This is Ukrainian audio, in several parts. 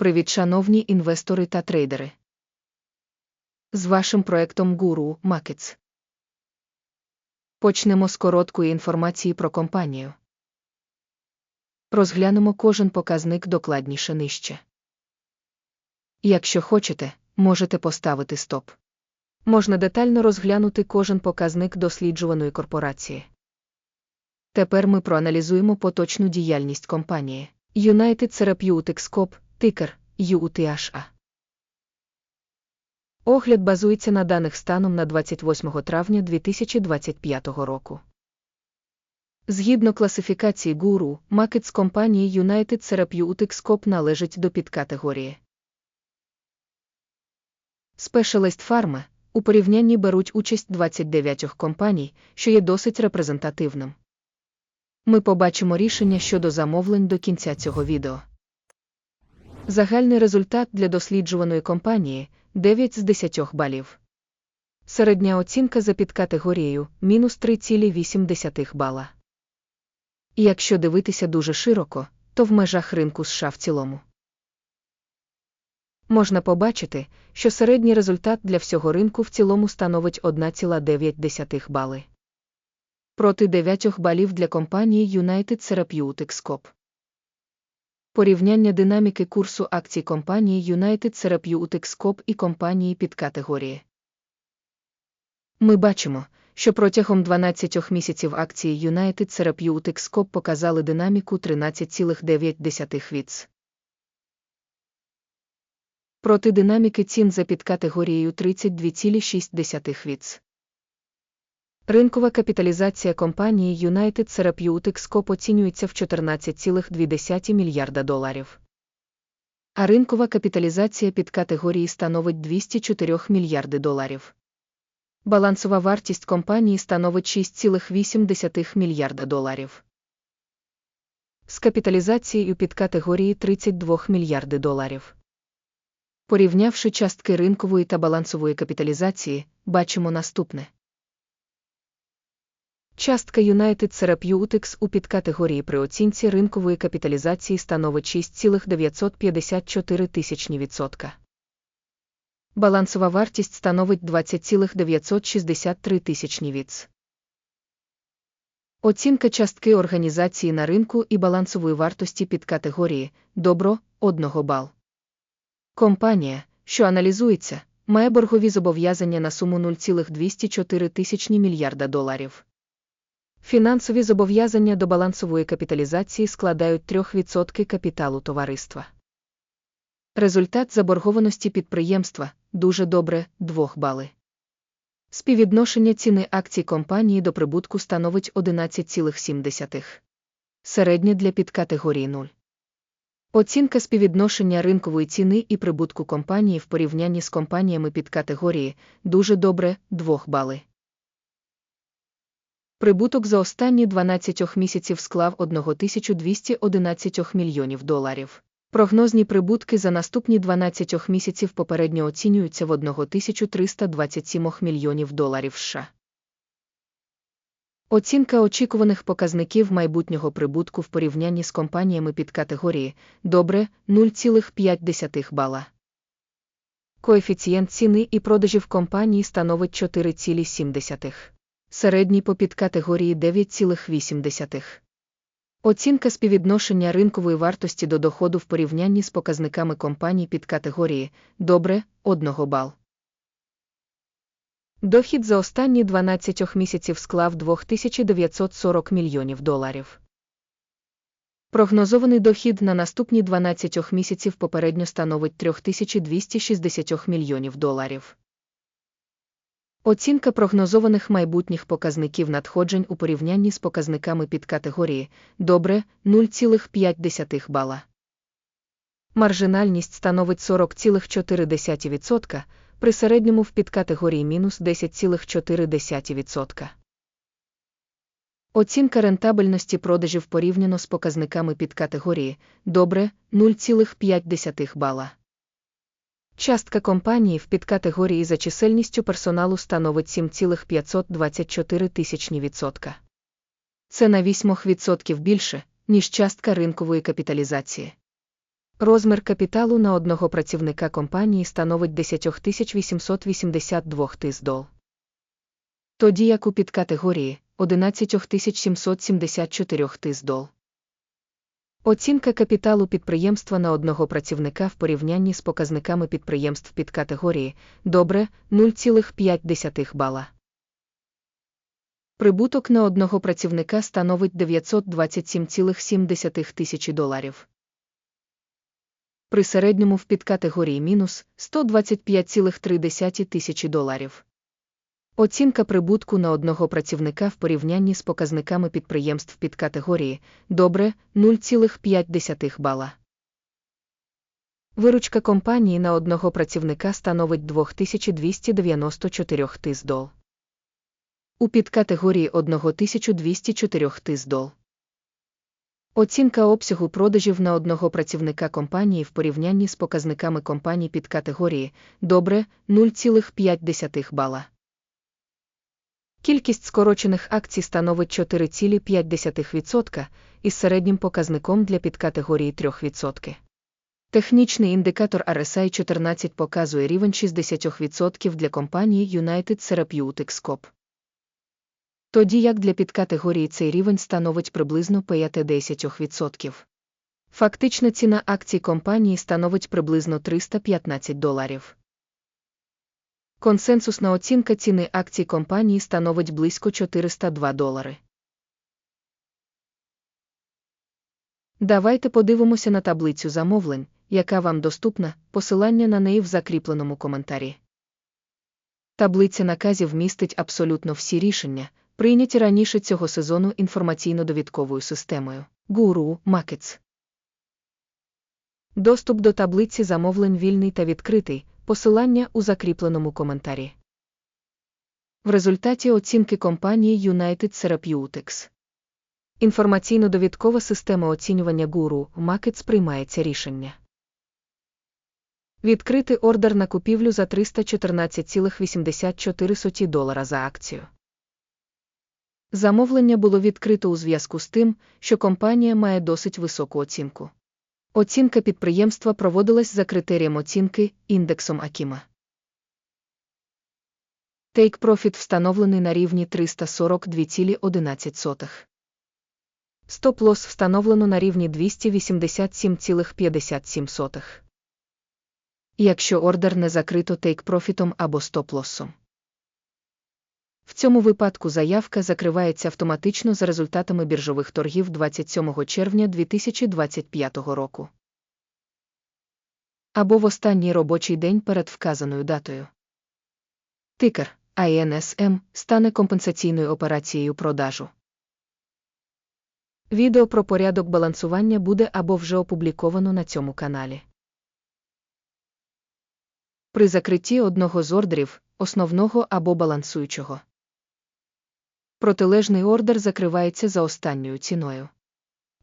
Привіт, шановні інвестори та трейдери. З вашим проектом Guru Markets. Почнемо з короткої інформації про компанію. Розглянемо кожен показник докладніше нижче. Якщо хочете, можете поставити стоп. Можна детально розглянути кожен показник досліджуваної корпорації. Тепер ми проаналізуємо поточну діяльність компанії United Therapeutics Corp, тикер UTHA. Огляд базується на даних станом на 28 травня 2025 року. Згідно класифікації гуру, макет з компанії United Therapeutics Corp належить до підкатегорії. Specialist Pharma у порівнянні беруть участь 29 компаній, що є досить репрезентативним. Ми побачимо рішення щодо замовлень до кінця цього відео. Загальний результат для досліджуваної компанії 9 з 10 балів. Середня оцінка за підкатегорією мінус 3,8 бала. Якщо дивитися дуже широко, то в межах ринку США в цілому. Можна побачити, що середній результат для всього ринку в цілому становить 1,9 бали. Проти 9 балів для компанії United Therapeutics Corp. Порівняння динаміки курсу акцій компанії United Therapeutics Corp і компанії під категорії. Ми бачимо, що протягом 12 місяців акції United Therapeutics Corp показали динаміку 13,9 віц. Проти динаміки цін за підкатегорією 32,6 віц. Ринкова капіталізація компанії United Therapeutics Corp оцінюється в 14,2 мільярда доларів. А ринкова капіталізація під категорії становить 204 мільярди доларів. Балансова вартість компанії становить 6,8 мільярда доларів. З капіталізацією під категорії 32 мільярди доларів. Порівнявши частки ринкової та балансової капіталізації, бачимо наступне. Частка United Therapeutics у підкатегорії при оцінці ринкової капіталізації становить 6,954 тисячні відсотка. Балансова вартість становить 20,963 тисячні віц. Оцінка частки організації на ринку і балансової вартості підкатегорії добро 1 бал. Компанія, що аналізується, має боргові зобов'язання на суму 0,204 тисячні мільярда доларів. Фінансові зобов'язання до балансової капіталізації складають 3% капіталу товариства. Результат заборгованості підприємства дуже добре 2 бали. Співвідношення ціни акцій компанії до прибутку становить 11,7. Середнє для підкатегорії 0. Оцінка співвідношення ринкової ціни і прибутку компанії в порівнянні з компаніями підкатегорії дуже добре 2 бали. Прибуток за останні 12 місяців склав 1211 мільйонів доларів. Прогнозні прибутки за наступні 12 місяців попередньо оцінюються в 1327 мільйонів доларів США. Оцінка очікуваних показників майбутнього прибутку в порівнянні з компаніями під категорії добре 0,5 бала. Коефіцієнт ціни і продажів компанії становить 4,7 середній по підкатегорії 9,8. Оцінка співвідношення ринкової вартості до доходу в порівнянні з показниками компаній під категорії добре 1 бал. Дохід за останні 12 місяців склав 2940 мільйонів доларів. Прогнозований дохід на наступні 12 місяців попередньо становить 3260 мільйонів доларів. Оцінка прогнозованих майбутніх показників надходжень у порівнянні з показниками під категорії добре 0,5 бала. Маржинальність становить 40,4% при середньому в підкатегорії мінус 10,4%. Оцінка рентабельності продажів порівняно з показниками під категорії добре 0,5 бала. Частка компанії в підкатегорії за чисельністю персоналу становить 7,524 тисячні відсотка. Це на 8% більше, ніж частка ринкової капіталізації. Розмір капіталу на одного працівника компанії становить 10 882 тис дол. Тоді як у підкатегорії 11 774 тис дол. Оцінка капіталу підприємства на одного працівника в порівнянні з показниками підприємств підкатегорії добре 0,5 бала. Прибуток на одного працівника становить 927,7 тисячі доларів. При середньому в підкатегорії мінус 125,3 тисячі доларів. Оцінка прибутку на одного працівника в порівнянні з показниками підприємств підкатегорії добре 0,5 бала. Виручка компанії на одного працівника становить 2294 тис дол. У підкатегорії 1204 тис дол. Оцінка обсягу продажів на одного працівника компанії в порівнянні з показниками компаній підкатегорії добре 0,5 бала. Кількість скорочених акцій становить 4,5% із середнім показником для підкатегорії 3%. Технічний індикатор RSI 14 показує рівень 60% для компанії United Therapeutics Corp. Тоді як для підкатегорії цей рівень становить приблизно 5-10%. Фактична ціна акцій компанії становить приблизно 315 доларів. Консенсусна оцінка ціни акцій компанії становить близько 402 долари. Давайте подивимося на таблицю замовлень, яка вам доступна, посилання на неї в закріпленому коментарі. Таблиця наказів містить абсолютно всі рішення, прийняті раніше цього сезону інформаційно-довідковою системою Guru Markets. Доступ до таблиці замовлень вільний та відкритий, посилання у закріпленому коментарі. В результаті оцінки компанії United Therapeutics. Інформаційно-довідкова система оцінювання Guru Markets приймається рішення. Відкрити ордер на купівлю за 314,84 долара за акцію. Замовлення було відкрито у зв'язку з тим, що компанія має досить високу оцінку. Оцінка підприємства проводилась за критерієм оцінки індексом Акіма. Take Profit встановлений на рівні 342,11. Стоп-лосс встановлено на рівні 287,57. Якщо ордер не закрито Profit або стоп-лоссом. Цьому випадку заявка закривається автоматично за результатами біржових торгів 27 червня 2025 року. Або в останній робочий день перед вказаною датою. Тикер INSM стане компенсаційною операцією продажу. Відео про порядок балансування буде або вже опубліковано на цьому каналі. При закритті одного з ордерів, основного або балансуючого протилежний ордер закривається за останньою ціною.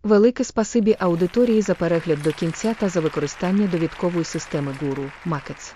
Велике спасибі аудиторії за перегляд до кінця та за використання довідкової системи Guru Markets.